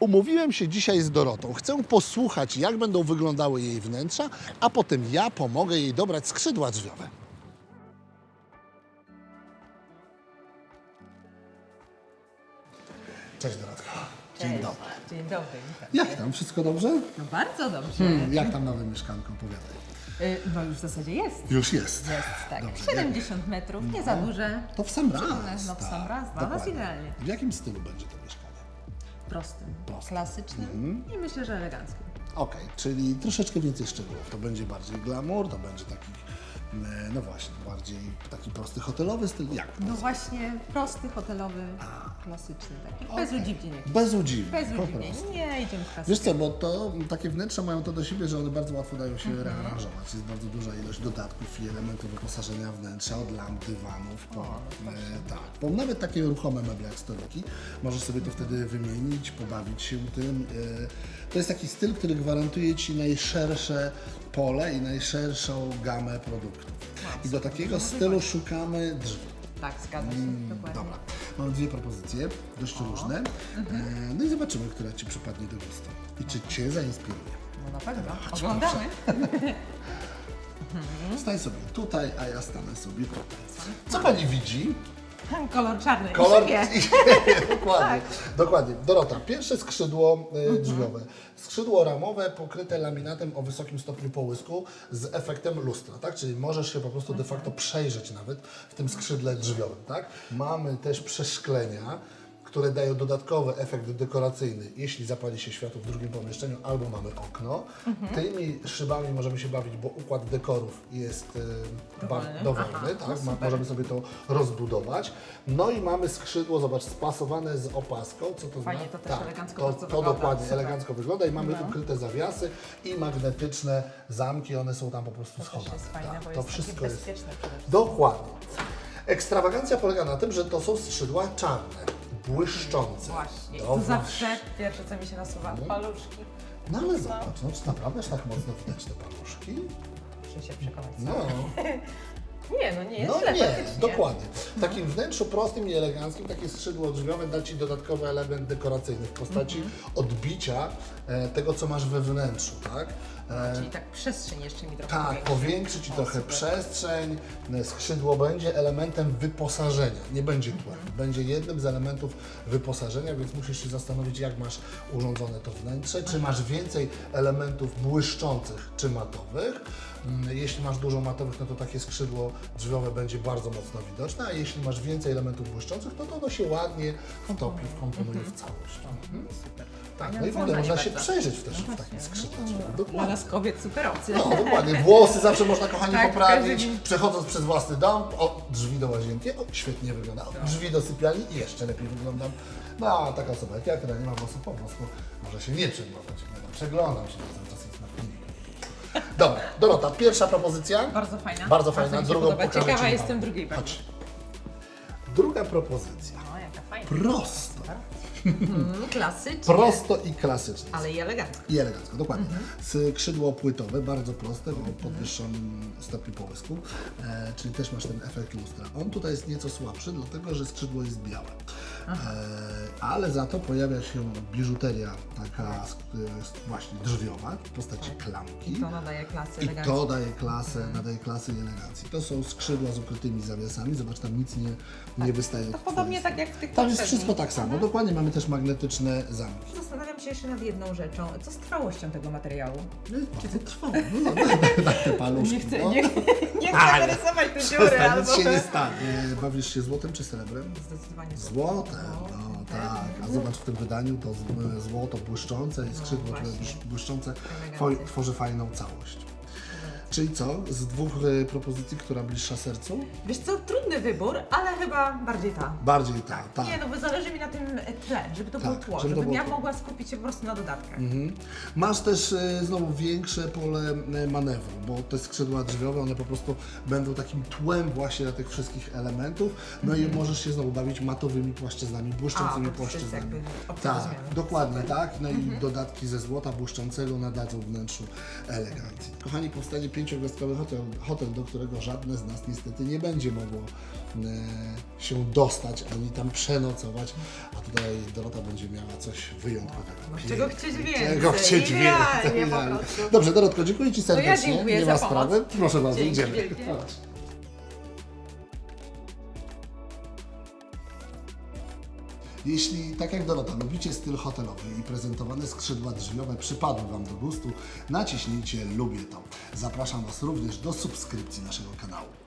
Umówiłem się dzisiaj z Dorotą. Chcę posłuchać, jak będą wyglądały jej wnętrza, a potem ja pomogę jej dobrać skrzydła drzwiowe. Cześć Dorotka. Dzień Cześć. dobry. Dzień dobry. Jak tam? Wszystko dobrze? No bardzo dobrze. Hmm, jak tam nowe mieszkanko? Opowiadaj. Y, No już w zasadzie jest. Już jest. Jest, tak. Dobrze, 70 metrów, nie za duże. To w sam raz. No w tak. sam raz, dla nas Dokładnie. idealnie. W jakim stylu będzie to mieszkanie? Prostym, Prostym. klasycznym i myślę, że eleganckim. Okej, czyli troszeczkę więcej szczegółów. To będzie bardziej glamour, to będzie taki, e, no właśnie, bardziej taki prosty hotelowy styl. Jak? No właśnie, prosty, hotelowy, klasyczny taki. Bez Okej. udziwnień. Bez udziwnień. Bez po udziwnień. prostu. Nie, idziemy w Wiesz co, bo to takie wnętrza mają to do siebie, że one bardzo łatwo dają się rearanżować. Jest bardzo duża ilość dodatków i elementów wyposażenia wnętrza, od lamp, dywanów, po, no e, tak, po nawet takie ruchome meble jak stoliki. Możesz sobie to wtedy wymienić, pobawić się tym. E, to jest taki styl, który gwarantuje Ci najszersze pole i najszerszą gamę produktów. I do takiego stylu szukamy drzwi. Tak, zgadza się, dokładnie. Mm, Dobra, mam dwie propozycje, dość różne. Mhm. E, No i zobaczymy, która Ci przypadnie do gustu. I czy Cię zainspiruje. No na pewno. Oglądamy. Stań sobie tutaj, a ja stanę sobie tutaj. Co Pani widzi? Kolor czarny. Kolor. Dokładnie. Tak. Dokładnie. Dorota, pierwsze skrzydło Mhm. e, drzwiowe. Skrzydło ramowe pokryte laminatem o wysokim stopniu połysku z efektem lustra, tak? Czyli możesz się po prostu de facto przejrzeć nawet w tym skrzydle drzwiowym, tak? Mamy też przeszklenia, które dają dodatkowy efekt dekoracyjny, jeśli zapali się światło w drugim pomieszczeniu albo mamy okno. Mhm. Tymi szybami możemy się bawić, bo układ dekorów jest ba- Dowolny. dowolny, Aha, tak? no Ma, super. możemy sobie to rozbudować. No i mamy skrzydło, zobacz, spasowane z opaską. Co to Fajnie, znaczy? to też elegancko to, bardzo to wygląda, dokładnie super. elegancko wygląda i mamy No. ukryte zawiasy i magnetyczne zamki, one są tam po prostu To też schowane. jest fajne, tak? bo to jest wszystko takie jest bezpieczne przede wszystkim. dokładnie. Ekstrawagancja polega na tym, że to są skrzydła czarne, błyszczące. Właśnie. I Dobra. tu zawsze pierwsze, co mi się nasuwa, paluszki. No ale zobacz, no, czy naprawdę aż tak mocno widać te paluszki? Muszę się przekonać. No. Nie, no nie jest No źle, nie, faktycznie. dokładnie. W takim wnętrzu prostym i eleganckim takie skrzydło drzwiowe da Ci dodatkowy element dekoracyjny w postaci Mhm. odbicia e, tego, co masz we wnętrzu, tak? E, Czyli tak przestrzeń jeszcze mi trochę tak, powiększy. Ci O, trochę super. przestrzeń, e, skrzydło będzie elementem wyposażenia, nie będzie tłem. Mhm. Będzie jednym z elementów wyposażenia, więc musisz się zastanowić, jak masz urządzone to wnętrze, czy masz więcej elementów błyszczących czy matowych. Mm, Jeśli masz dużo matowych, no to takie skrzydło drzwiowe będzie bardzo mocno widoczne, a jeśli masz więcej elementów błyszczących, no to ono się ładnie wtopi, wkomponuje w całość. Mhm. Super. Tak, no i w ogóle można się bardzo. przejrzeć też No w takim skrzydle no. Dla nas kobiet super opcja. No, dokładnie. Włosy zawsze można, kochani, Tak, poprawić. każdy- Przechodząc przez własny dom, o, drzwi do łazienki, o, świetnie wygląda. O, drzwi do sypialni, jeszcze lepiej wyglądam. No, a taka osoba jak ja, która nie ma włosów, po prostu może się nie przejmować. No, przeglądam się cały czas. Dobra, Dorota, pierwsza propozycja. Bardzo fajna. Bardzo fajna. mi się Drugą podoba. pokażę Ciekawa Ci jestem drugiej bardzo. Chodź. Druga propozycja. No, jaka fajna. Prosto. Mm, klasycznie, Prosto i klasycznie. ale i elegancko. I elegancko, dokładnie. Skrzydło płytowe, bardzo proste, o podwyższonym stopniu połysku, e, czyli też masz ten efekt lustra. On tutaj jest nieco słabszy, dlatego że skrzydło jest białe. E, ale za to pojawia się biżuteria taka e, właśnie drzwiowa w postaci klamki. To nadaje klasy I elegancko. to daje klasę, nadaje klasy i elegancji. To są skrzydła z ukrytymi zawiasami, zobacz, tam nic nie, nie wystaje. To podobnie tak jak w tych Tam jest wszystko tak samo. Dokładnie mamy też magnetyczne zamki. Zastanawiam się jeszcze nad jedną rzeczą. Co z trwałością tego materiału? Czy to trwa? No, daj, daj te paluszki. Nie chcę, no. nie, nie chcę Ale- narysować te dziury albo... nic się nie stanie. Bawisz się złotem czy srebrem? Zdecydowanie Złotem, no tak. A zobacz w tym wydaniu to z- złoto błyszczące i skrzydło błyszczące tworzy fajną całość. Czyli co? Z dwóch e, propozycji, która bliższa sercu? Wiesz co, trudny wybór, ale chyba bardziej ta. Bardziej ta, tak. Nie no, bo zależy mi na tym tle, żeby to Tak, było tło, żeby to żebym było ja tło. mogła skupić się po prostu na dodatkach. Mhm. Masz też e, znowu większe pole e, manewru, bo te skrzydła drzwiowe, one po prostu będą takim tłem właśnie dla tych wszystkich elementów, no i możesz się znowu bawić matowymi płaszczyznami, błyszczącymi Mhm. A, to jest płaszczyznami. jakby opcja Tak, dokładnie. Mhm. tak. No i dodatki ze złota błyszczącego nadadzą wnętrzu elegancji. Kochani, powstanie pięciogwiazdkowy hotel, hotel, do którego żadne z nas niestety nie będzie mogło e, się dostać ani tam przenocować, a tutaj Dorota będzie miała coś wyjątkowego. No, czego chcieć więcej? Czego chcieć więcej. Dobrze, Dorotko, dziękuję Ci serdecznie. ja dziękuję nie ma sprawy. Proszę bardzo, idziemy. Jeśli, tak jak Dorota, lubicie styl hotelowy i prezentowane skrzydła drzwiowe przypadły Wam do gustu, naciśnijcie lubię to. Zapraszam Was również do subskrypcji naszego kanału.